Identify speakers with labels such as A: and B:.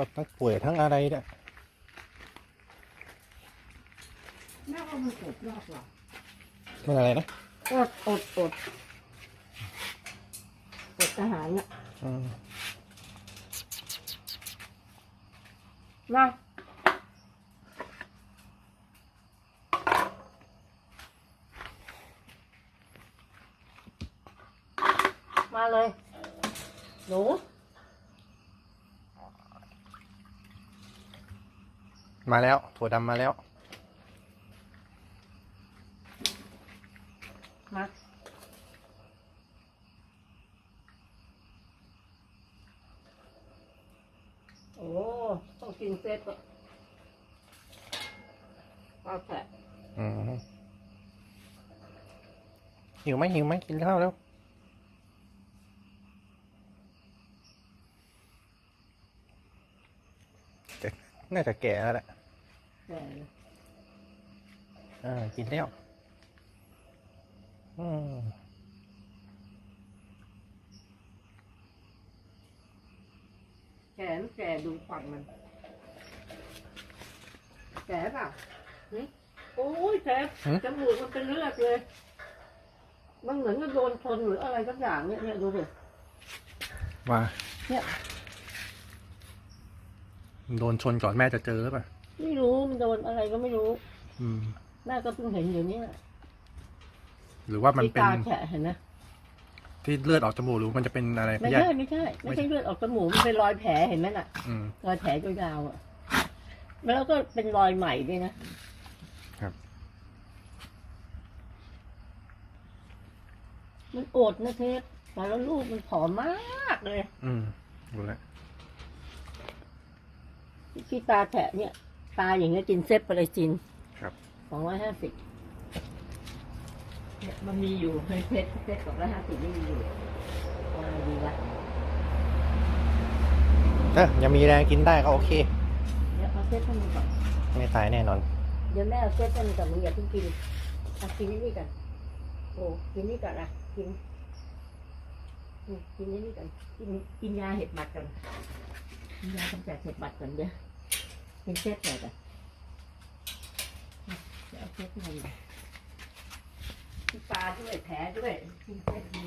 A: ก็ทั้งป่วยทั้งอะไรเนี่ย
B: แม่ว่ามันอดยากหรอ
A: มันอะไรนะ
B: อดอดอดอดทหารน่ะ
A: อืม
B: นะมาเลยหนู
A: มาแล้ว ถั่วดำมาแล้ว
B: มาโอ้ต้องกินเซตอะเอาแผะ
A: อืมหิวไหมหิวไหมกินข้าวแล้ว แก น่าจะแก่แล้วแหละ
B: แผะ
A: อ่ากินแล้วอืม
B: แขนแกดูฟันมัน แกเปล่ะหึโอ้ยแกจมูกมันเป็นเลือดเลย มันเหมือนกับโดนชนหรืออะไรสักอย่างเนี่ยเนี่ยดูสิ
A: ว่า
B: เนี่ย
A: โดนชนก่อนแม่จะเจอหรือเปล่า
B: ไม่รู้มันโดนอะไรก็ไม่รู้
A: อืม
B: แม่ก็เพิ่งเห็นอยู่นี่แหละ
A: หรือว่ามัน
B: ที่
A: เป็น
B: ตาแฉะเห็นนะ
A: ที่เลือดออกจมูกหรือมันจะเป็นอะไร
B: ไม่
A: พยา
B: ใช่
A: ธิ
B: ไม่ใช่
A: ไม่
B: ไม่
A: ใช่
B: ใช่เลือดออกจมูกมันเป็นรอยแผลเห็นไหมน่ะ
A: อืม
B: รอยแผลยาวๆอะ แล้วก็เป็นรอยใหม่ด้วยนะครับ มันอดนะเทปแต่แล้วลูกมันผอมมากเลย
A: อืมรู้แล้ว
B: ที่ตาแฉะเนี่ยตาอย่างเงี้ยกินเซฟไปเลยจิน
A: ครับ
B: สองร้อยห้าสิบเนี่ยมันมีอยู่ในเพชรเพชรสองร้อยห้าสิบไม่มีอยู่เอาอะไรดีวะ
A: เอ้ยยังมีแรงกินได้ก็โอเค
B: เดี๋ยวเอาเซฟให้มันก่อน
A: ไม่ตายแน่นอน
B: เดี๋ยวแม่เอาเซฟให้มันก่อนมึงอย่าเพิ่งกินอะกินนี่นี่กันโอ้กินนี่ก่อนอะกินอืมกินนี่นี่กันกินกินยาเห็ดหมัดก่อน กินยากำจัดเห็ดหมัดก่อนเดี๋ยวกินเซฟหน่อยก่อนเดี๋ยวเอาเซฟให้มันหน่อยที่ตาด้วยแผลด้วยกินเซฟดี